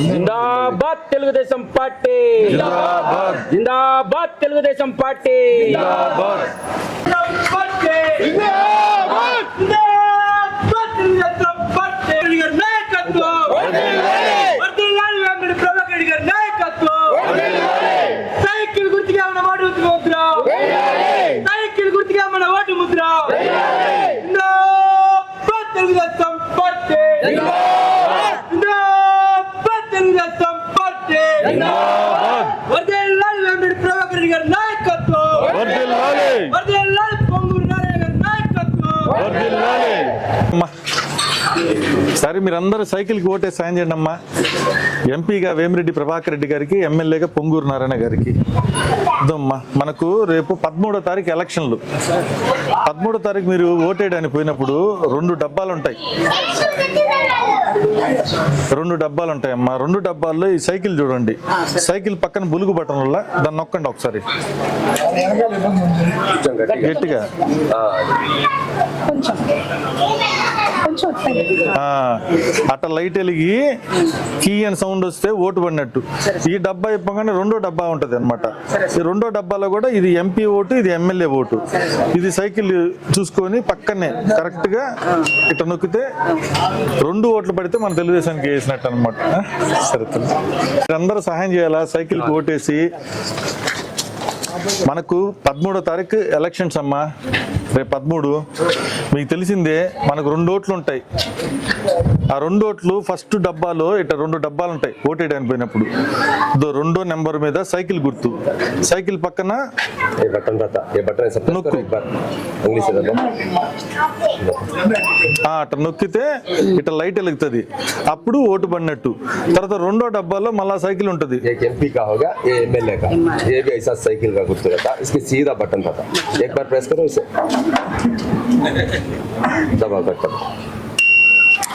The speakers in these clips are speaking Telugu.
జిందాబాద్ తెలుగుదేశం పార్టీ. జిందాబాద్. తెలుగుదేశం పార్టీ. సైకిల్ గుర్తుగా మన ఓటు ముద్ర సైకిల్ గుర్తుగా మన ఓటు ముద్ర జిందాబాద్ తెలుగుదేశం పార్టీ జిందాబాద్ తెలుగుదేశం పార్టీ వర్ధిల్లాలి వెంకట ప్రభాకర్ రెడ్డి గారి నాయకత్వం వర్ధిల్లాలి పొంగూరు నారాయణ గారి నాయకత్వం అమ్మా సరే మీరందరూ సైకిల్కి ఓటే సాయం చేయండి అమ్మా. ఎంపీగా వేమిరెడ్డి ప్రభాకర్ రెడ్డి గారికి ఎమ్మెల్యేగా పొంగూరు నారాయణ గారికి. ఇదమ్మా మనకు రేపు పదమూడో తారీఖు ఎలక్షన్లు. పదమూడో తారీఖు మీరు ఓటేయడానికి పోయినప్పుడు రెండు డబ్బాలు ఉంటాయి. రెండు డబ్బాలు ఉంటాయమ్మా. రెండు డబ్బాల్లో ఈ సైకిల్ చూడండి. సైకిల్ పక్కన బులుగు బటన్ వల్ల దాన్ని నొక్కండి ఒకసారి. గట్టిగా. వస్తాయి అట్ట లైట్ వెలిగి కీ అని సౌండ్ వస్తే ఓటు పడినట్టు. ఈ డబ్బా ఇప్పగానే రెండో డబ్బా ఉంటది అనమాట ఈ రెండో డబ్బాలో కూడా ఇది ఎంపీ ఓటు ఇది ఎమ్మెల్యే ఓటు. ఇది సైకిల్ చూసుకొని పక్కనే కరెక్ట్గా ఇట్ట నొక్కితే రెండు ఓట్లు పడితే మన తెలుగుదేశానికి వేసినట్టు అనమాట సరే మీరందరూ సహాయం చేయాలా? సైకిల్ ఓటేసి మనకు పదమూడో తారీఖు ఎలక్షన్స్ అమ్మా. రేపు పదమూడు. మీకు తెలిసిందే మనకు రెండు ఓట్లు ఉంటాయి ఆ రెండు ఓట్లు ఫస్ట్ డబ్బాలో ఇట్లా రెండు డబ్బాలు ఉంటాయి ఓటేయడానికి పోయినప్పుడు ఇదో రెండో నెంబర్ మీద సైకిల్ గుర్తు సైకిల్ పక్కన ये बटन रहता ये बटन ऐसा प्रेस नुक्कू। करो एक बार उंगली से दबाओ ఆ, అట్లా నొక్కితే ఇట్లా లైట్ వెలుగుతుంది అప్పుడు ఓటు పడినట్టు తర్వాత రెండో డబ్బాలో మళ్ళా సైకిల్ ఉంటుంది एक एमपी का होगा ये एमएलए का ये भी ऐसा साइकिल का गुर्तु रहता इसके सीधा बटन रहता एक बार प्रेस करो इसे दबा कर करो ऐसा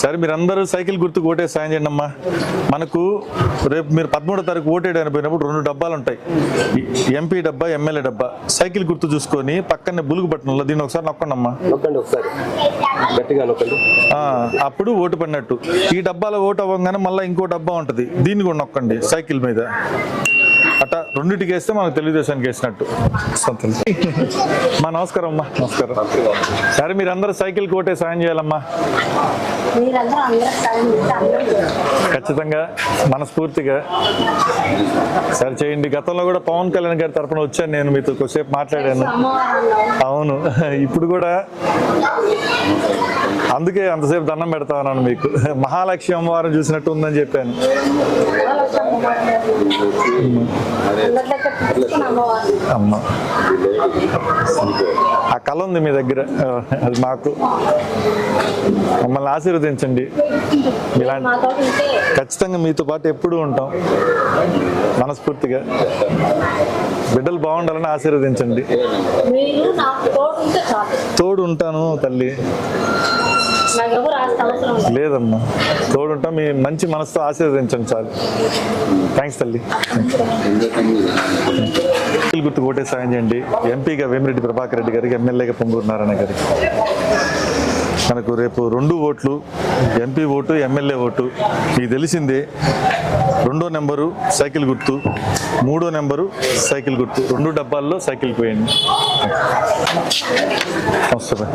సరే మీరందరూ సైకిల్ గుర్తుకు ఓటే సాయం చేయండి అమ్మా. మనకు రేపు మీరు పదమూడో తారీఖు ఓటేయడానికి పోయినప్పుడు రెండు డబ్బాలు ఉంటాయి. ఎంపీ డబ్బా ఎమ్మెల్యే డబ్బా. సైకిల్ గుర్తు చూసుకొని పక్కనే బులుగు బట్టన్లో దీన్ని ఒకసారి నొక్కండి అమ్మా. అప్పుడు ఓటు పడినట్టు. ఈ డబ్బాలో ఓటు అవ్వగానే మళ్ళీ ఇంకో డబ్బా ఉంటుంది. దీన్ని కూడా నొక్కండి సైకిల్ మీద. అట్లా రెండింటికి వేస్తే మనకు తెలుగుదేశానికి వేసినట్టు. సంతోషం మా నమస్కారం అమ్మా. నమస్కారం. సరే మీరందరూ సైకిల్ కోటే సాయం చేయాలమ్మా. ఖచ్చితంగా మనస్ఫూర్తిగా. సరే చేయండి. గతంలో కూడా పవన్ కళ్యాణ్ గారి తరపున వచ్చాను నేను మీతో కొద్దిసేపు మాట్లాడాను. అమ్మవారు. అవును. ఇప్పుడు కూడా అందుకే అంతసేపు దండం పెడతా ఉన్నాను మీకు. మహాలక్ష్మి అమ్మవారిని చూసినట్టు ఉందని చెప్పాను. అమ్మ. ఆ కళ ఉంది మీ దగ్గర. అది మాకు. మమ్మల్ని ఆశీర్వదించండి. ఇలాంటి ఖచ్చితంగా మీతో పాటు ఎప్పుడూ ఉంటాం. మనస్ఫూర్తిగా. బిడ్డలు బాగుండాలని ఆశీర్వదించండి. తోడు ఉంటాను తల్లి. లేదమ్మా. తోడుంటా మీ మంచి మనసుతో ఆశీర్వదించండి చాలు. థ్యాంక్స్ తల్లి. గుర్తు కోటే సాయం చేయండి. ఎంపీగా వేమిరెడ్డి ప్రభాకర్ రెడ్డి గారికి ఎమ్మెల్యేగా పొంగూరు నారాయణ గారికి. మనకు రేపు రెండు ఓట్లు ఎంపీ ఓటు ఎమ్మెల్యే ఓటు. మీకు తెలిసిందే రెండో నెంబరు సైకిల్ గుర్తు మూడో నెంబరు సైకిల్ గుర్తు. రెండు డబ్బాల్లో సైకిల్ పోయండి వస్తుంది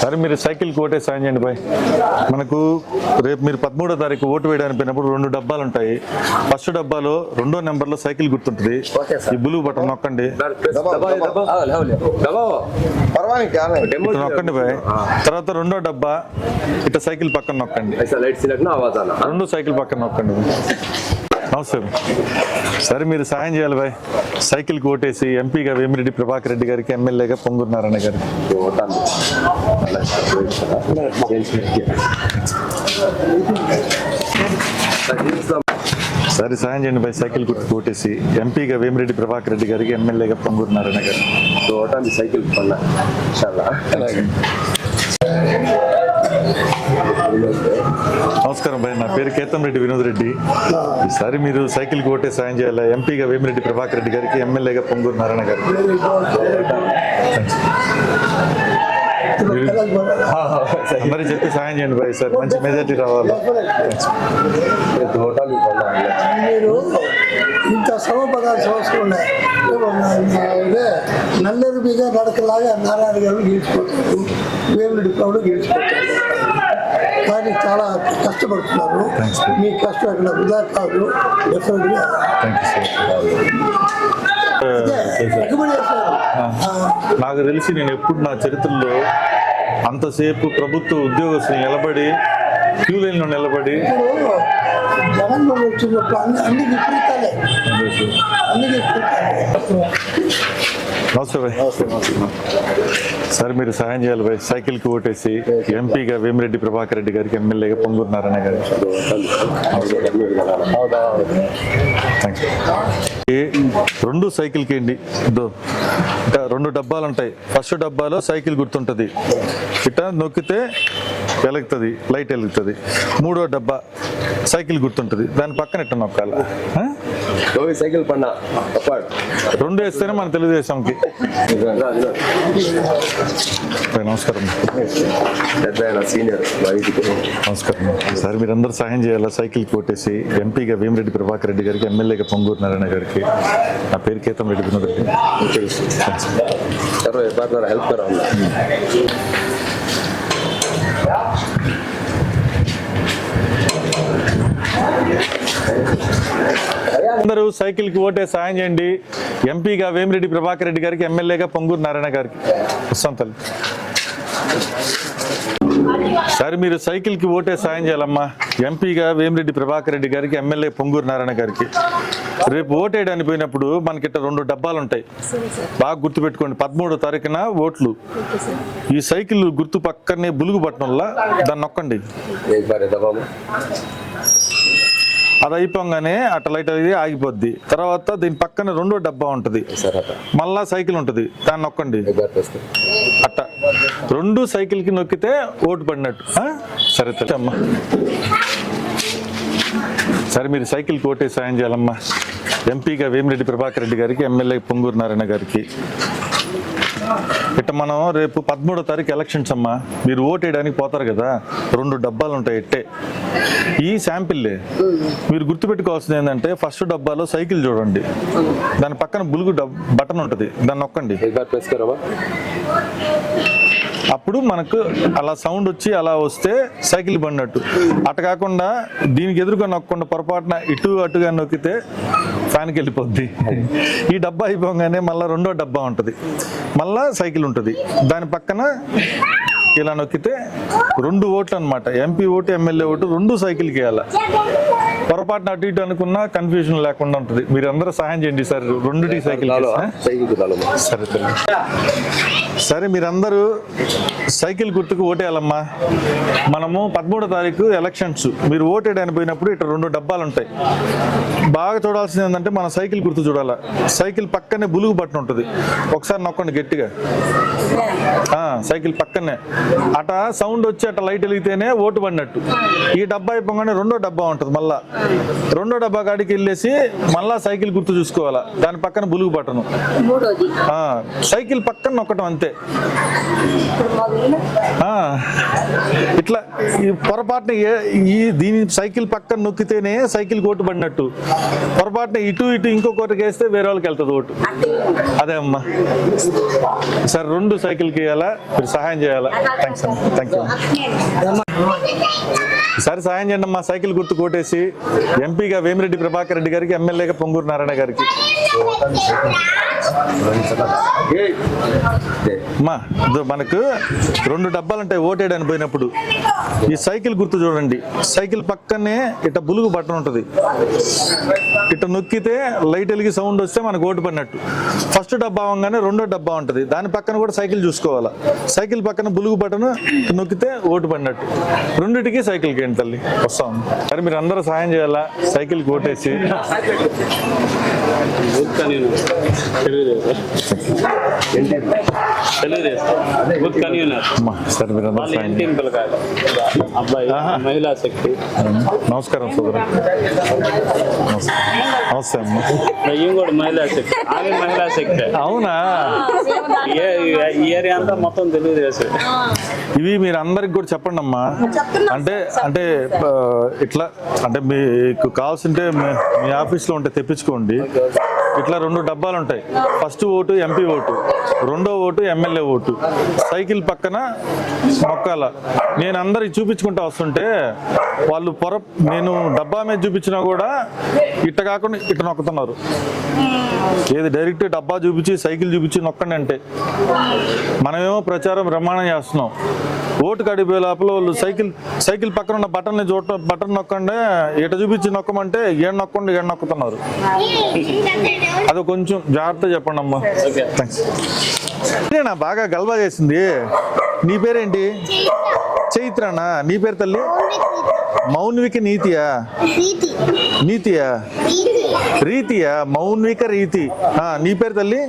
సరే మీరు సైకిల్ ఓటే సాయం చేయండి బాయ్. మనకు రేపు మీరు పదమూడో తారీఖు ఓటు వేయడానికి పోయినప్పుడు రెండు డబ్బాలు ఉంటాయి. ఫస్ట్ డబ్బాలో రెండో నెంబర్లో సైకిల్ గుర్తుంటుంది. ఈ బ్లూ బటన్ నొక్కండి. నొక్కండి బాయ్. తర్వాత రెండో డబ్బా ఇట్లా సైకిల్ పక్కన నొక్కండి. రెండు సైకిల్ పక్కన నొక్కండి. నమస్తే. సరే మీరు సాయం చేయాలి భాయ్ సైకిల్ ఓటేసి ఎంపీగా వేమిరెడ్డి ప్రభాకర్ రెడ్డి గారికి ఎమ్మెల్యేగా పొంగూరు నారాయణ గారికి సరే సాయం చేయండి భాయ్ సైకిల్ గుర్తు ఓటేసి ఎంపీగా వేమిరెడ్డి ప్రభాకర్ రెడ్డి గారికి ఎమ్మెల్యేగా పొంగూరు నారాయణ గారు. ఓటాన్ని సైకిల్ పన్నా నమస్కారం భయ్ నా పేరు కేతం రెడ్డి వినోద్ రెడ్డి. ఈసారి మీరు సైకిల్ కోటే సాయం చేయాలి? ఎంపీగా వేమిరెడ్డి ప్రభాకర్ రెడ్డి గారికి ఎమ్మెల్యేగా పొంగూరు నారాయణ గారికి అందరూ చెప్పి సాయం చేయండి బాయ్ సార్ మంచి మెజార్టీ రావాలి? ఇంత ಶ್ರಮ ಪದಾರ್ಥ ವಸ್ತುಗಳನ್ನ ನಲ್ಲರು నడకలాగా నారాయణ గారు గెలిచిపోతారు. వేమిరెడ్డి ప్రభుడు గెలిచిపోతారు. కానీ చాలా కష్టపడుతున్నారు. మీ కష్టం అక్కడ వృధా కాదు నాకు తెలిసి నేను ఎప్పుడు నా చరిత్రలో అంతసేపు ప్రభుత్వ ఉద్యోగస్తులు నిలబడి క్యూ లైన్లో నిలబడి. ఇప్పుడు జగన్మోహన్ వచ్చినప్పుడు అన్ని అన్ని విపరీతాలే. అన్ని విపరీతాలే. నమస్తే. భాయ్ సార్ మీరు సహాయం చేయాలి భాయ్. సైకిల్కి ఓటేసి ఎంపీగా వేమిరెడ్డి ప్రభాకర్ రెడ్డి గారికి ఎమ్మెల్యేగా పొంగూరు నారాయణ గారు రెండు సైకిల్కి ఏంటి? ఇంకా రెండు డబ్బాలు ఉంటాయి ఫస్ట్ డబ్బాలో సైకిల్ గుర్తుంటుంది. ఇట్లా నొక్కితే వెలుగుతుంది లైట్ వెలుగుతుంది. మూడో డబ్బా సైకిల్ గుర్తుంటుంది. దాని పక్కన ఇట్ట నొక్కాల? தோவி సైకిల్ பண்ணா அப்பாட் రెండు వేస్తేనే మన తెలుగుదేశంకి. నమస్కారం. పెద్ద సీనియర్ నమస్కారం. సార్ మీరందరూ సహాయం చేయాలా? సైకిల్ కొట్టేసి ఎంపీగా వేమిరెడ్డి ప్రభాకర్ రెడ్డి గారికి ఎమ్మెల్యేగా పొంగూరు నారాయణ గారికి. నా పేరు కేతం రెడ్డి వినోద్ రెడ్డి. హెల్ప్ కరా Thank you. అందరూ సైకిల్కి ఓటే సాయం చేయండి. ఎంపీగా వేమిరెడ్డి ప్రభాకర్ రెడ్డి గారికి ఎమ్మెల్యేగా పొంగూరు నారాయణ గారికి. సంతల్ సరే సార్ మీరు సైకిల్కి ఓటే సాయం చేయాలమ్మా. ఎంపీగా వేమిరెడ్డి ప్రభాకర్ రెడ్డి గారికి ఎమ్మెల్యే పొంగూరు నారాయణ గారికి. రేపు ఓటేయడానికి పోయినప్పుడు మనకిట రెండు డబ్బాలు ఉంటాయి బాగా గుర్తుపెట్టుకోండి. పదమూడో తారీఖున ఓట్లు. ఈ సైకిల్ గుర్తు పక్కనే బులుగు పట్టణంలో దాన్ని నొక్కండి. అది అయిపోగానే అటు లైట్ అది ఆగిపోద్ది. తర్వాత దీని పక్కన రెండో డబ్బా ఉంటుంది. మళ్ళా సైకిల్ ఉంటుంది. దాన్ని నొక్కండి. అట్ట. రెండు సైకిల్కి నొక్కితే ఓటు పడినట్టు. సరే అమ్మా. సరే మీరు సైకిల్ కోటే సాయం చేయాలమ్మా. ఎంపీగా వేమిరెడ్డి ప్రభాకర్ రెడ్డి గారికి ఎమ్మెల్యే పొంగూరు నారాయణ గారికి. ఇట్ట మనం రేపు పదమూడో తారీఖు ఎలక్షన్స్ అమ్మా. మీరు ఓటేయడానికి పోతారు కదా. రెండు డబ్బాలు ఉంటాయి ఇట్టే. ఈ శాంపిల్లే. మీరు గుర్తుపెట్టుకోవాల్సింది ఏంటంటే ఫస్ట్ డబ్బాలో సైకిల్ చూడండి. దాని పక్కన బులుగు బటన్ ఉంటుంది. దాన్ని నొక్కండి. అప్పుడు మనకు అలా సౌండ్ వచ్చి అలా వస్తే సైకిల్ పడినట్టు. అటు కాకుండా దీనికి ఎదురుగా నొక్కకుండా పొరపాటున ఇటు అటుగా నొక్కితే ఫ్యాన్కి వెళ్ళిపోద్ది ఈ డబ్బా అయిపోగానే మళ్ళీ రెండో డబ్బా ఉంటుంది. మళ్ళా సైకిల్ ఉంటుంది. దాని పక్కన ఇలా నొక్కితే రెండు ఓట్లు అనమాట ఎంపీ ఓటు ఎమ్మెల్యే ఓటు రెండు సైకిల్కి వేయాలి? పొరపాటున అటు ఇటు అనుకున్నా కన్ఫ్యూజన్ లేకుండా ఉంటుంది. మీరు అందరూ సహాయం చేయండి సార్. రెండుటి సైకిల్ సరే సరే. మీరందరూ సైకిల్ గుర్తుకు ఓటేయాలమ్మా. మనము పదమూడో తారీఖు ఎలక్షన్స్ మీరు ఓటేయడానికి పోయినప్పుడు ఇక్కడ రెండు డబ్బాలు ఉంటాయి. బాగా చూడాల్సింది ఏంటంటే మన సైకిల్ గుర్తు చూడాలి. సైకిల్ పక్కనే బులుగు బట్టన్ ఉంటుంది. ఒకసారి నొక్కండి గట్టిగా. సైకిల్ పక్కనే. అట సౌండ్ వచ్చి అట్ట లైట్ వెలిగితేనే ఓటు పడినట్టు. ఈ డబ్బా అయిపోగానే రెండో డబ్బా ఉంటుంది మళ్ళా. రెండో డబ్బా కాడికి వెళ్ళేసి మళ్ళా సైకిల్ గుర్తు చూసుకోవాలా. దాని పక్కన బులుగు ఆ, సైకిల్ పక్కన నొక్కటం అంతే. ఇట్లా ఈ పొరపాటున ఈ దీని సైకిల్ పక్కన నొక్కితేనే సైకిల్ ఓటు పడినట్టు. పొరపాటున ఇటు ఇటు ఇంకొకటికి వేస్తే వేరే వాళ్ళకి వెళ్తుంది ఓటు. అదే అమ్మా. సరే రెండు సైకిల్కి వేయాలా? మీరు సహాయం చేయాలా? థ్యాంక్స్ అమ్మా థ్యాంక్ యూ సరే సాయం చేయండి అమ్మా. సైకిల్ గుర్తు కొట్టేసి ఎంపీగా వేమిరెడ్డి ప్రభాకర్ రెడ్డి గారికి ఎమ్మెల్యేగా పొంగూరు నారాయణ గారికి. అమ్మా ఇదో మనకు రెండు డబ్బాలు ఉంటాయి ఓటేయడానికి పోయినప్పుడు ఈ సైకిల్ గుర్తు చూడండి. సైకిల్ పక్కనే ఇట్ట బులుగు బట్టన్ ఉంటుంది. ఇట్ట నొక్కితే లైట్ వెలిగి సౌండ్ వస్తే మనకు ఓటు పడినట్టు. ఫస్ట్ డబ్బా అవ్వగానే రెండో డబ్బా ఉంటుంది. దాని పక్కన కూడా సైకిల్ చూసుకోవాలా. సైకిల్ పక్కన బులుగు బటన్ నొక్కితే ఓటు పడినట్టు. రెండిటికి సైకిల్కి ఏంటి తల్లి? వస్తాం. మరి మీరు అందరూ సాయం చేయాలా? సైకిల్ కొట్టేసి బూత్ కన్వీనర్ అమ్మా, సరే మీరు అందరూ సాయం. మహిళా శక్తి నమస్కారం సోదరు. నమస్తే అమ్మా. కూడా మహిళా శక్తి ఆమె మహిళా శక్తి అవునా ఈ ఏరియా అంతా మొత్తం తెలుగుదేశం ఇవి మీరు అందరికి కూడా చెప్పండి అమ్మా అంటే అంటే ఇట్లా అంటే మీకు కావాల్సింటే మీ- మీ ఆఫీస్లో ఉంటే తెప్పించుకోండి. ఇట్లా రెండు డబ్బాలు ఉంటాయి ఫస్ట్ ఓటు ఎంపీ ఓటు. రెండో ఓటు ఎమ్మెల్యే ఓటు. సైకిల్ పక్కన మొక్కాల. నేను అందరికి చూపించుకుంటా వస్తుంటే వాళ్ళు పొర నేను డబ్బా మీద చూపించినా కూడా ఇట్ట కాకుండా ఇట్ట నొక్కుతున్నారు. ఏది డైరెక్ట్ డబ్బా చూపించి సైకిల్ చూపించి నొక్కండి అంటే. మనమేమో ప్రచారం బ్రహ్మాండం చేస్తున్నాం. ఓటు కడిపోయే లోపల వాళ్ళు సైకిల్ సైకిల్ పక్కన ఉన్న బటన్ని చూడటం బటన్ నొక్కండి ఇట చూపించి నొక్కమంటే ఏడు నొక్కండి ఏడు నొక్కుతున్నారు. అది కొంచెం జాగ్రత్త చెప్పండి అమ్మా థ్యాంక్స్ బాగా గల్బా చేసింది? నీ పేరేంటి? చైత్రనా? నీ పేరు తల్లి? మౌన్విక నీతియా? నీతియా? రీతియా? మౌన్విక రీతి. నీ పేరు తల్లి?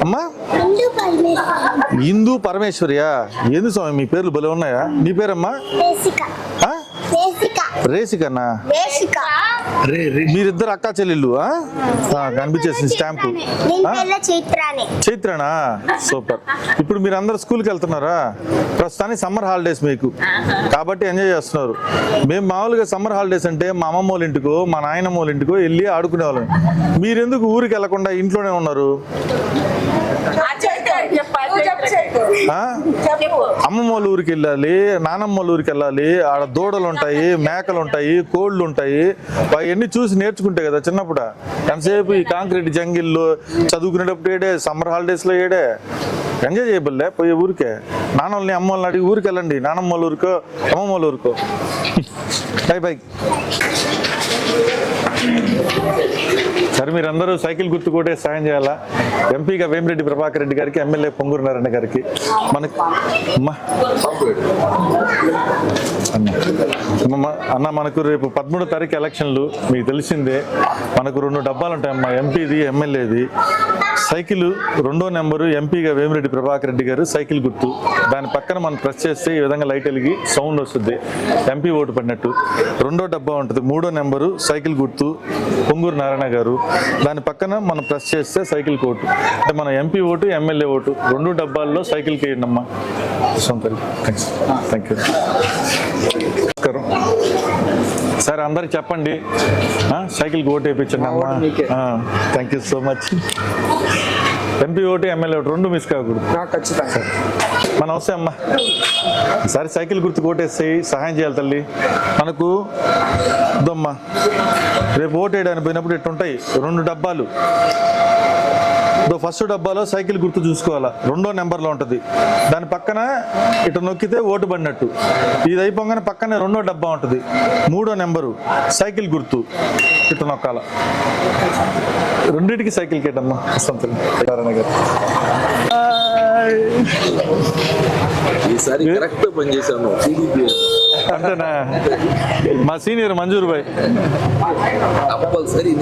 అమ్మా? హిందూ పరమేశ్వర. హిందూ పరమేశ్వరియా? ఏంది స్వామి మీ పేర్లు భలే ఉన్నాయా? నీ పేరమ్మా? దేశిక మీరిద్దరు అక్కా చెల్లెళ్ళు ఆ? ఆ, కనిపించేసింది స్టాంపు. చైత్రానే. చైత్రనా. సూపర్. ఇప్పుడు మీరు అందరు స్కూల్కి వెళ్తున్నారా? ప్రస్తుతానికి సమ్మర్ హాలిడేస్ మీకు. కాబట్టి ఎంజాయ్ చేస్తున్నారు. మేము మామూలుగా సమ్మర్ హాలిడేస్ అంటే మా అమ్మమ్మ వాళ్ళ ఇంటికో మా నాయనమ్మ వాళ్ళ ఇంటికో వెళ్ళి ఆడుకునే వాళ్ళం మీరెందుకు ఊరికి వెళ్ళకుండా ఇంట్లోనే ఉన్నారు? అమ్మమ్మ వాళ్ళ ఊరికి వెళ్ళాలి నానమ్మ ఊరికి వెళ్ళాలి ఆడ దూడలు ఉంటాయి మేకలు ఉంటాయి కోళ్ళు ఉంటాయి. అవన్నీ చూసి నేర్చుకుంటే కదా చిన్నప్పుడు. ఎంతసేపు ఈ కాంక్రీట్ జంగిల్లో చదువుకునేటప్పుడు ఏడే సమ్మర్ హాలిడేస్లో ఏడే? ఎంజాయ్ చేయబల్లే పోయే ఊరికే. నాన్నల్ని అమ్మల్ని అడిగి ఊరికి వెళ్ళండి. నానమ్మ ఊరికో అమ్మమ్మ వాళ్ళ ఊరికో. Bye bye. సరే మీరందరూ సైకిల్ గుర్తు సాయం చేయాలా? ఎంపీగా వేమిరెడ్డి ప్రభాకర్ రెడ్డి గారికి ఎమ్మెల్యే పొంగూరు నారాయణ గారికి. మనకి అన్న. అన్న మనకు రేపు పదమూడో తారీఖు ఎలక్షన్లు. మీకు తెలిసిందే మనకు రెండు డబ్బాలు ఉంటాయమ్మా ఎంపీది ఎమ్మెల్యేది. సైకిల్ రెండో నెంబరు ఎంపీగా వేమిరెడ్డి ప్రభాకర్ రెడ్డి గారు సైకిల్ గుర్తు. దాని పక్కన మనం ప్రెస్ చేస్తే ఈ విధంగా లైట్ వెలిగి సౌండ్ వస్తుంది. ఎంపీ ఓటు పడినట్టు. రెండో డబ్బా ఉంటుంది. మూడో నెంబరు సైకిల్ గుర్తు. పొంగూరు నారాయణ గారు. దాని పక్కన మనం ప్రెస్ చేస్తే సైకిల్ ఓటు. అంటే మన ఎంపీ ఓటు ఎమ్మెల్యే ఓటు రెండు డబ్బాల్లో సైకిల్కి వేయండి అమ్మా థ్యాంక్స్ థ్యాంక్ యూ నమస్కారం. సరే అందరికి చెప్పండి. ఆ, సైకిల్కి ఓటు వేయించండి అమ్మా. Thank you so much MP vote MLA vote రెండు మిస్ కాకూడదు. ఖచ్చితంగా. మన వస్తే అమ్మా. సరే సైకిల్ గుర్తు కొట్టేసి సహాయం చేయాలి తల్లి. మనకు దమ్మా రేపు ఓటు వేయడానికి పోయినప్పుడు ఇట్టుంటాయి. రెండు డబ్బాలు. దో ఫస్ట్ డబ్బాలో సైకిల్ గుర్తు చూసుకోవాలా? రెండో నెంబర్లో ఉంటుంది. దాని పక్కన ఇటు నొక్కితే ఓటు పడినట్టు. ఇది అయిపోగానే పక్కనే రెండో డబ్బా ఉంటుంది. మూడో నెంబరు సైకిల్ గుర్తు. ఇటు నొక్కాల. రెండింటికి సైకిల్ కేటమ్మా ఈసారి కరెక్ట్ పని చేశాను టీడీపీ అంతేనా మా సీనియర్ మంజూర్ భాయ్ కంపల్సరీ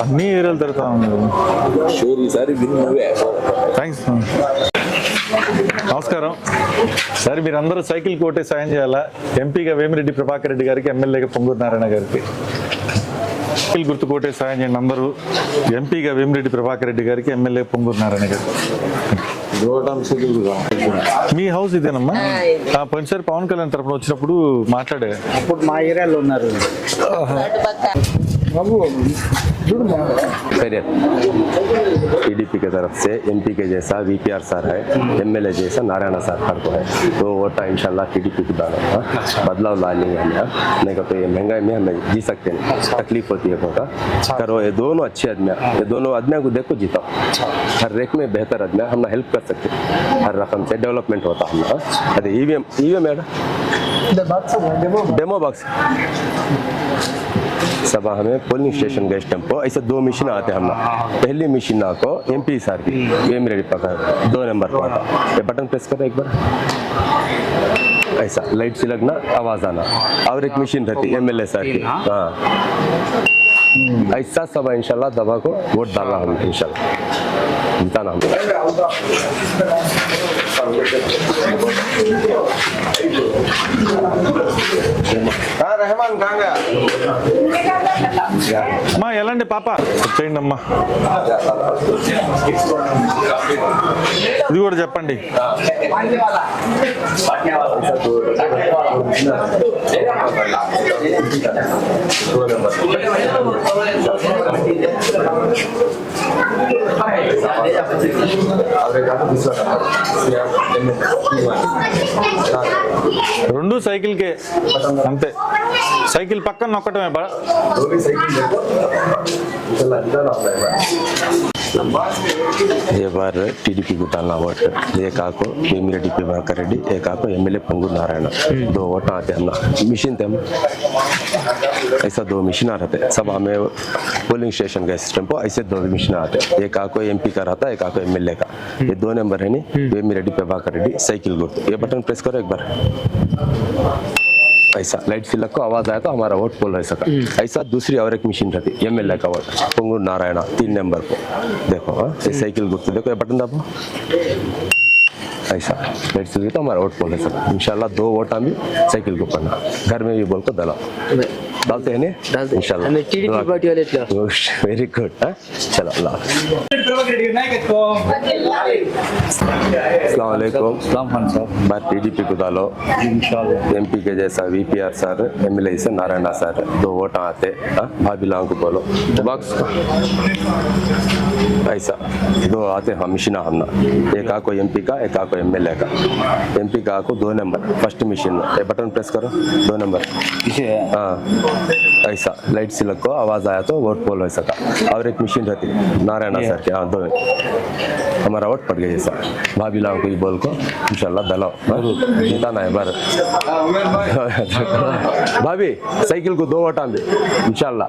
అన్ని ఏరియాలు తిరుగుతా ఉన్నారు షూర్ ఈసారి విన్ నువ్వే థ్యాంక్స్ నమస్కారం సరే మీరందరూ సైకిల్ కోటే సాయం చేయాలా ఎంపీగా వేమిరెడ్డి ప్రభాకర్ రెడ్డి గారికి ఎమ్మెల్యేగా పొంగూరు నారాయణ గారికి సైకిల్ గుర్తు కోటే సాయం చేయండి. అందరూ ఎంపీగా వేమిరెడ్డి ప్రభాకర్ రెడ్డి గారికి ఎమ్మెల్యే పొంగూరు నారాయణ గారు. మీ హౌస్ ఇదేనమ్మా? ఆ, పోయినసారి పవన్ కళ్యాణ్ తరపున వచ్చినప్పుడు మాట్లాడే. ఇప్పుడు మా ఏరియాలో ఉన్నారు. खैरियत टीडीपी की तरफ़ से एमपी के जैसा वीपीआर सर है एमएलए जैसा नारायण सर हर को है। तो वोटा इंशाल्लाह टीडीपी को डाला था बदलाव ला हैं हम यहाँ नहीं तो ये महँगाई में हमें जी सकते नहीं तकलीफ़ होती है होगा करो ये दोनों अच्छे आदमी ये दोनों आदमियों को देखो जीता। हर रेक में बेहतर आदमी है, हम हेल्प कर सकते हर रकम से डेवलपमेंट होता है हमारा अरे ईवीएम ईवीएम है डेमो बॉक्स सब हमें पोलिंग स्टेशन गए टेंपो ऐसे दो मशीन आते हम पहली मशीन आपको एम पी सर की वेम रेडी पकड़, दो नंबर पर आता बटन प्रेस करो एक बार। ऐसा लाइट से लगना, आवाज़ आना। और एक मशीन रहती एम एल ए सर की। हाँ। ऐसा सब इंशाल्लाह दवा को वोट डालना हम इंशाल्लाह। जिताना हम అమ్మా ఎలాంటి పాప. చేయండి అమ్మా ఇది కూడా చెప్పండి. రెండు సైకిల్కే అంతే. సైకిల్ పక్కన నొక్కటమే బా. ये बार टीडीपी को डालना वोट एक आको भीमिरेड्डी प्रभाकर रेड्डी एक आको एमएलए पंगू नारायण। दो वोट आते हम मशीन थे हम। ऐसा दो मशीन रहते सब हमें पोलिंग स्टेशन का सिस्टम पर ऐसे दो मशीन आते एक आको एमपी का रहता एक आको एमएलए का। ये दो नंबर है नहीं भीमिरेड्डी प्रभाकर रेड्डी साइकिल गुर्त ये बटन प्रेस करो एक बार। ऐसा लाइट फिलक को आवाज आया तो हमारा वोट पोल हो सका ऐसा दूसरी और एक मशीन रहती एमएलए का वोट पंगूर नारायण तीन नंबर को देखो हाँ ये साइकिल गुर्त देखो ये बटन दबो ऐसा लाइट फिल तो हमारा वोट पोल हो सका इंशाल्लाह दो वोट हम भी साइकिल को पढ़ना घर में भी बोल को दला डालते हैं इंशाल्लाह टीडीपी पार्टी वाले इतना वेरी गुड चलो अल्लाह बार टीडीपी कुदालो एम पी के जैसा V P R sir M L A से नारायणा सर दो वोट आते भाभी लांग बोलो बॉक्स ऐसा दो आते हम मिशन हमना। एक आको एमपी का एक आको एमएलए का। एमपी का आको दो number first machine button press करो दो नंबर। हाँ। ऐसा लाइट से लगो आवाज़ आया तो वोट पोल हो सका और एक मशीन रहती नारायणा सर के हाँ दो हमारा वोट पड़ गया सर भाभी लाओ कोई बोल को इंशाल्लाह दलाओ। जिताना है बार। भाभी साइकिल को दो वोट आंदे इंशाल्लाह।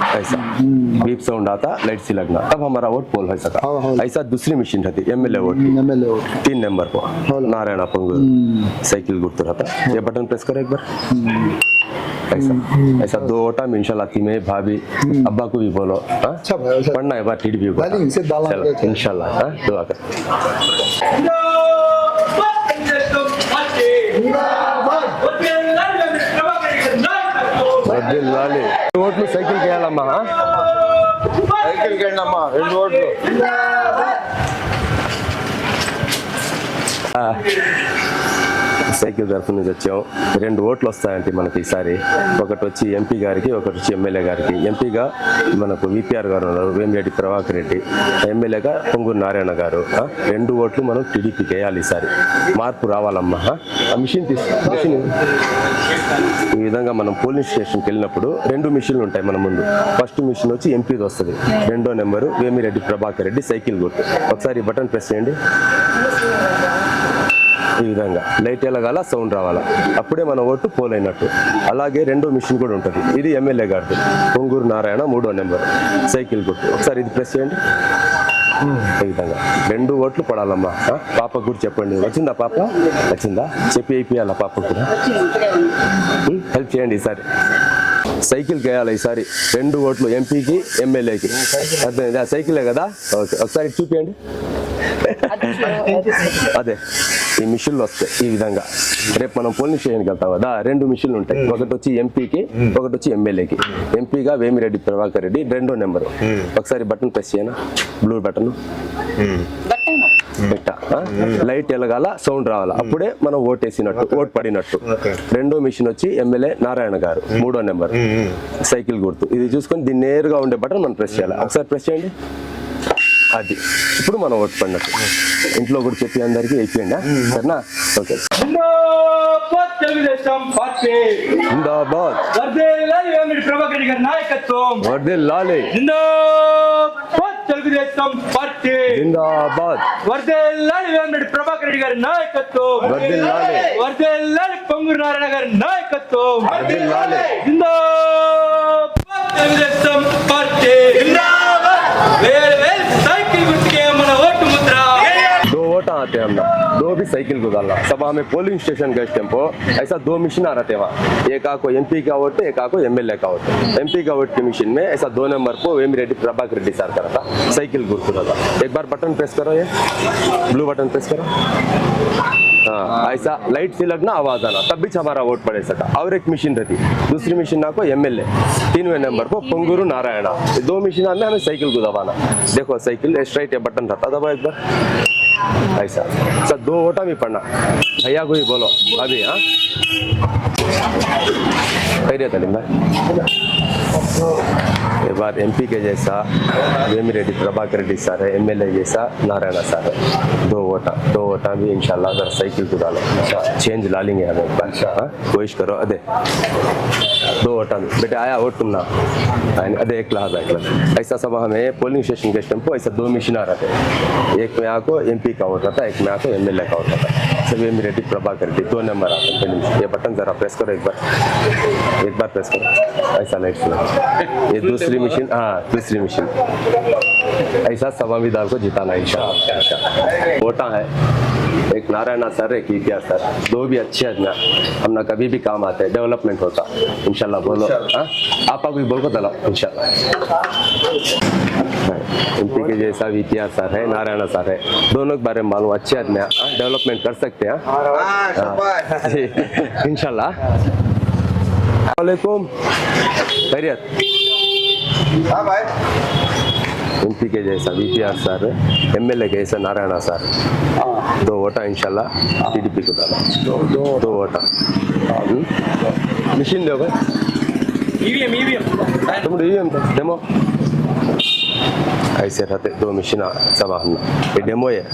ऐसा। बीप साउंड आता लाइट सी लगना। तब हमारा वोट पोल हो सका। ऐसा दूसरी मशीन रहती एम एल ए वोट तीन नंबर को। नारायण अपंग साइकिल गुड़ते रहता। ये बटन प्रेस करो एक बार। ऐसा। ऐसा दो ओटा इंशाल्लाह तीन भाभी अब्बा को भी बोलो। हाँ? अच्छा पढ़ना है बात ठीक भी होगा चलो इंशाल्लाह हाँ, दुआ कर। వదిలాలి ఓట్లు సైకిల్ కేయాలమ్మా సైకిల్ వెళ్ళమ్మా రెండు ఓట్లు. సైకిల్ తరఫు నుంచి వచ్చాం. రెండు ఓట్లు వస్తాయంటే మనకి ఈసారి. ఒకటి వచ్చి ఎంపీ గారికి ఒకటి వచ్చి ఎమ్మెల్యే గారికి. ఎంపీగా మనకు విపిఆర్ గారు ఉన్నారు వేమిరెడ్డి ప్రభాకర్ రెడ్డి. ఎమ్మెల్యేగా పొంగూరు నారాయణ గారు. రెండు ఓట్లు మనం టీడీపీకి వేయాలి ఈసారి. మార్పు రావాలమ్మా. ఆ? మిషన్ తీసు మిషన్ ఈ విధంగా మనం పోలింగ్ స్టేషన్కి వెళ్ళినప్పుడు రెండు మిషన్లు ఉంటాయి మన ముందు. ఫస్ట్ మిషన్ వచ్చి ఎంపీది వస్తుంది. రెండో నెంబరు వేమిరెడ్డి ప్రభాకర్ రెడ్డి సైకిల్ గుర్తు ఒకసారి బటన్ ప్రెస్ చేయండి. ఈ విధంగా. లైట్ ఎలగాల సౌండ్ రావాలా. అప్పుడే మన ఓటు పోలైనట్టు. అలాగే రెండో మిషన్ కూడా ఉంటుంది. ఇది ఎమ్మెల్యే గారిది. పొంగూరు నారాయణ మూడో నెంబర్. సైకిల్ గుర్తు. ఒకసారి ఇది ప్రెస్ చేయండి. ఈ విధంగా. రెండు ఓట్లు పడాలమ్మా? పాపకు కూడా చెప్పండి. వచ్చిందా పాప? వచ్చిందా? చెప్పి అయిపోయాలా పాపకు కూడా? హెల్ప్ చేయండి ఈసారి. సైకిల్ వేయాలి ఈసారి? రెండు ఓట్లు ఎంపీకి ఎమ్మెల్యేకి అర్థమైందా? సైకిలే కదా? ఓకే. ఒకసారి చూపించండి అదే. ఈ మిషన్లు వస్తాయి ఈ విధంగా. రేపు మనం పోలింగ్ స్టేషన్కి వెళ్తాం కదా రెండు మిషన్లు ఉంటాయి. ఒకటి వచ్చి ఎంపీకి ఒకటి వచ్చి ఎమ్మెల్యేకి. ఎంపీగా వేమిరెడ్డి ప్రభాకర్ రెడ్డి రెండో నెంబర్. ఒకసారి బటన్ ప్రెస్ చేయనా? Blue button? ఇట్ట ఆ? లైట్ వెలగాల సౌండ్ రావాలా. అప్పుడే మనం ఓట్ వేసినట్టు ఓట్ పడినట్టు. రెండో మిషన్ వచ్చి ఎమ్మెల్యే నారాయణ గారు మూడో నెంబర్. సైకిల్ గుర్తు. ఇది చూసుకొని దీన్ని నేరుగా ఉండే బటన్ మనం ప్రెస్ చేయాలి? ఒకసారి ప్రెస్ చేయండి. అది. ఇప్పుడు మనం ఓట్ పడినట్టు. ఇంట్లో కూడా చెప్పి అందరికీ అయిపోయిందా సరేనా? ఓకే. తెలుగుదేశం పార్టీ. జిందాబాద్. వర్ధిల్లాలి వేమిరెడ్డి ప్రభాకర్ గారి నాయకత్వం. వర్దే లాలే. జిందాబాద్ తెలుగుదేశం పార్టీ. జిందాబాద్. వర్ధిల్లాలి వేమిరెడ్డి ప్రభాకర్ రెడ్డి గారి నాయకత్వం. వర్ధిల్లాలి. వర్ధిల్లాలి పొంగూరు నారాయణ గారి నాయకత్వం. వర్ధిల్లాలి. జిందాబాద్ తెలుగుదేశం పార్టీ. జిందాబాద్. వేలు వేలు గుర్తుకే మన ఓటు ముద్ర. ఓటా दो भी साइकिल को डालना सब हमें पोलिंग स्टेशन गए टेंपो ऐसा दो मशीन आ रहे थे वहाँ। एक आको एमपी का वोट एक आको एमएलए का वोट एमपी का वोट की मशीन में ऐसा दो नंबर को वेमी रेड्डी प्रभाकर रेड्डी सर करा था। साइकिल गुर्तु था। एक बार बटन प्रेस करो ये। ब्लू बटन प्रेस करो। हाँ ऐसा लाइट से लगना आवाज़ आना। तब भी हमारा वोट पड़े सका। और एक मशीन रहती। दूसरी मशीन ना को एमएलए तीनवें नंबर को पंगुरु नारायणा। दो मशीन में हमें साइकिल को दबाना। देखो साइकिल स्ट्राइट ये बटन रहता दबा एक बार। ऐसा। सर दो वोटा भी पढ़ना। भैया को भी बोलो, अभी हाँ? खैरियत अलीम भाई। ये बार एमपी के जैसा वेमी रेड्डी, प्रभाकर रेड्डी सर है एमएलए जैसा, नारायणा सर है। दो वोटा दो वोटा भी इंशाल्लाह अगर साइकिल को डालो। चेंज ला लेंगे हम एक बार हाँ? कोशिश करो अदे दो वोटा में बेटे, आया वोट तुम ना। अदे एक एक लाख ऐसा सब हमें पोलिंग स्टेशन के टेंपो ऐसा दो मशीन आ रहे थे एक में आपको एमपी का वोट रहता एक में आपको एमएलए का वोट रहता सब वेमी रेड्डी प्रभाकर रेड्डी दो नंबर आते हैं पहले ये बटन जरा प्रेस करो एक बार। एक बार प्रेस करो। ऐसा लाइट से ये दूसरी मशीन हाँ दूसरी मशीन ऐसा संविधान को जिताना इंशाल्लाह वोटा है। एक नारायणा सर एक ईपीआर सर। दो भी अच्छे हैं। हम ना कभी भी काम आते हैं डेवलपमेंट होता। इंशाल्लाह बोलो। हाँ? आप भी बोल को दला इंशाल्लाह। हैं एम के जैसा विद्या सर है नारायण सर है दोनों के बारे में मालूम अच्छे आदमी डेवलपमेंट कर सकते हैं हाँ। हाँ, हाँ। इनशाला खैरियत। एम पी के जैसा V P R sir M L A के जैसा नारायण सर। दो वोटा इनशाला टी डी पी को डाला। दो वोटा। हम्म? मशीन दो भाई। EVM EVM. तुम ईवीएम तो, डेमो। ఐసే రతే దో మిషన్ సమాహన్న ఈ డెమోయే.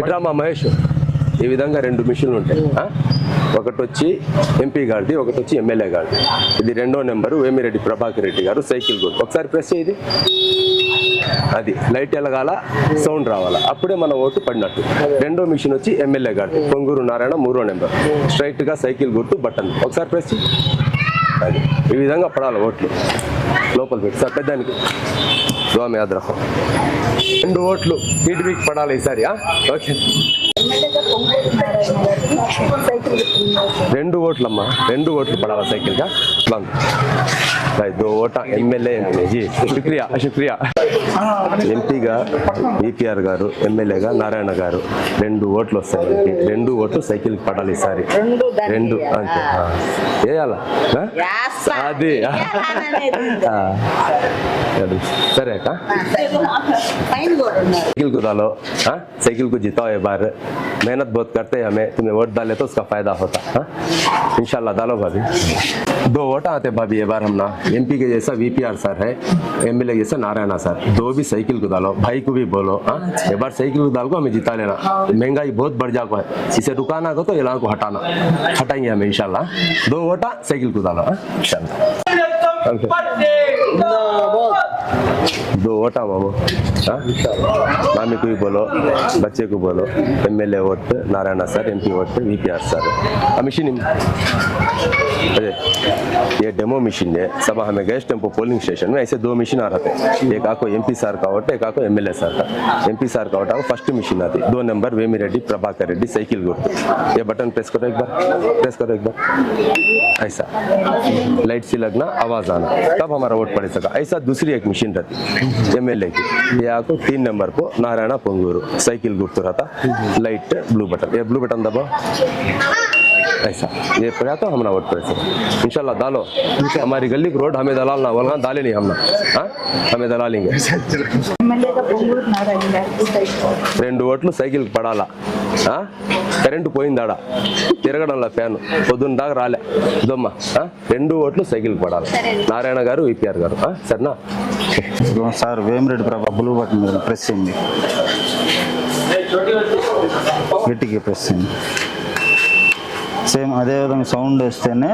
ఇట్రామా మహేష్ ఈ విధంగా రెండు మిషన్లు ఉంటాయి. ఒకటి వచ్చి ఎంపీ గారిది ఒకటి వచ్చి ఎమ్మెల్యే గారిది. ఇది రెండో నెంబరు వేమిరెడ్డి ప్రభాకర్ రెడ్డి గారు సైకిల్ గుర్తు. ఒకసారి ప్రెస్ చేయది అది లైట్ ఎలగాల సౌండ్ రావాలా. అప్పుడే మన ఓటు పడినట్టు. రెండో మిషన్ వచ్చి ఎమ్మెల్యే గారిది. పొంగూరు నారాయణ మూడో నెంబర్. స్ట్రైట్గా సైకిల్ గుర్తు బటన్. ఒకసారి ప్రెస్ అది. ఈ విధంగా పడాలి ఓట్లు. లోపల పెట్టి. సార్ పెద్దానికి. స్వామి యాద్రహం రెండు ఓట్లు. టీడీపీకి పడాలి ఈసారి ఆ? ఓకే. రెండు ఓట్లమ్మా రెండు ఓట్లు పడాలా సైకిల్గా? ప్లాన్. దో ఓట ఎమ్మెల్యే జీ శుక్రియా శుక్రియా. ఎంపీగా ఈపీఆర్ గారు ఎమ్మెల్యేగా నారాయణ గారు రెండు ఓట్లు వస్తాయి. రెండు ఓట్లు సైకిల్ పడాలి ఈసారి. రెండు అంతే. వేయాలా? అది. సరే అక్క. సైకిల్ కుదాలో సైకిల్కు జితా బారు. हाँ मेहनत बहुत करते हैं हमें तुम्हें वोट डाले तो उसका फ़ायदा होता हाँ? इंशाल्लाह डालो भाभी। दो वोट आते भाभी ये बार हम ना एमपी के जैसा वीपीआर सर है एमएलए जैसा नारायणा सर दो भी साइकिल को डालो भाई को भी बोलो हाँ? ये बार साइकिल को डाल को हमें जिता लेना। महँगाई बहुत बढ़ जाको है इसे रुकाना को तो ये को हटाना हटाएँगे हमें इनशाला दो वोटा साइकिल को डालो हाँ? तो वोटा मामू मामी को भी बोलो बच्चे को बोलो M L A vote Narayan sir M P vote V P R sir uh machine अरे ये डेमो मिशीन है सब हमें गए टेंपो पोलिंग स्टेशन में ऐसे दो मिशीन आ रहे थे एक आपको एम पी सर का वोट एक आपको एम एल ए सर का एम पी सर का वोट आपको फ़र्स्ट मिशीन आती दो number Vemireddy Prabhakar Reddy cycle गुर्त ये बटन प्रेस करो एक बार प्रेस करो एक बार ऐसा लाइट से लगना आवाज़ आना तब हमारा वोट पड़े सका ऐसा दूसरी एक मशीन रहती ಎಮ್ಎಲ್ಎಗೆ ಯಾಕೋ ತೀನ್ ನಂಬರ್ ಪು ನಾರಾಯಣ ಪೊಂಗೂರು ಸೈಕಿಲ್ ಗುರ್ತುರತ ಲೈಟ್ ಬ್ಲೂ ಬಟನ್ ಏ ಬ್ಲೂ ಬಟನ್ ದಬ ऐसा ये पड़ा तो हमने वोट पड़े सर इंशाल्लाह डालो हमारी गली को रोड हमें दलाल ना बोलना डाले नहीं हमने हाँ हमें दलालेंगे ఎమ్మెల్యేగా పొంగూరు నారాయణ గారికి సైకిల్ రెండు ఓట్లు సైకిల్కి పడాలా ఆ? కరెంటు పోయిందాడ తిరగడంలో ఫ్యాన్ పొద్దున్న దాకా రాలే దొమ్మ ఆ? రెండు ఓట్లు సైకిల్కి పడాలి నారాయణ గారు విపిఆర్ గారు ఆ? సరేనా సార్ వేమిరెడ్డి ప్రభా బ్లూ బటన్ మీద ప్రెస్ చేయండి గట్టిగా ప్రెస్ చేయండి సేమ్ అదే విధంగా సౌండ్ వస్తేనే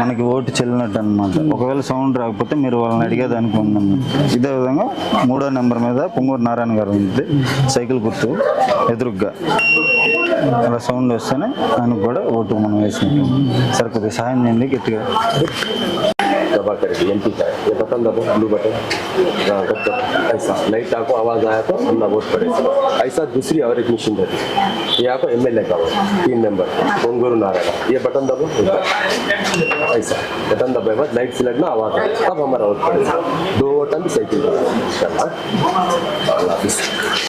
మనకి ఓటు చెల్లినట్టు అనమాట ఒకవేళ సౌండ్ రాకపోతే మీరు వాళ్ళని అడిగేది అనుకుందాం ఇదే విధంగా మూడో నెంబర్ మీద పొంగూరు నారాయణ గారు ఉంది. సైకిల్ గుర్తు ఎదురుగ్గా. అలా సౌండ్ వస్తేనే ఆయనకు కూడా ఓటు మనం వేసుకుంటాం సరే సాయం సహాయం చేయండి గట్టిగా. प्रभाकर रेड्डी एम पी का ये बटन दबो ब्लू बटन। हाँ, ऐसा। लाइट आपको आवाज़ आया तो हमने वोट पड़े ऐसा दूसरी और एक मशीन रहती है ये आपको एम एल ए का तीन नंबर पोंगुरु नारायण ये बटन दबो ऐसा। बटन दबे बाद लाइट सिलेक्ट ना आवाज़ आए। तब हमारा वोट पड़ेगा दो वोट हम साइकिल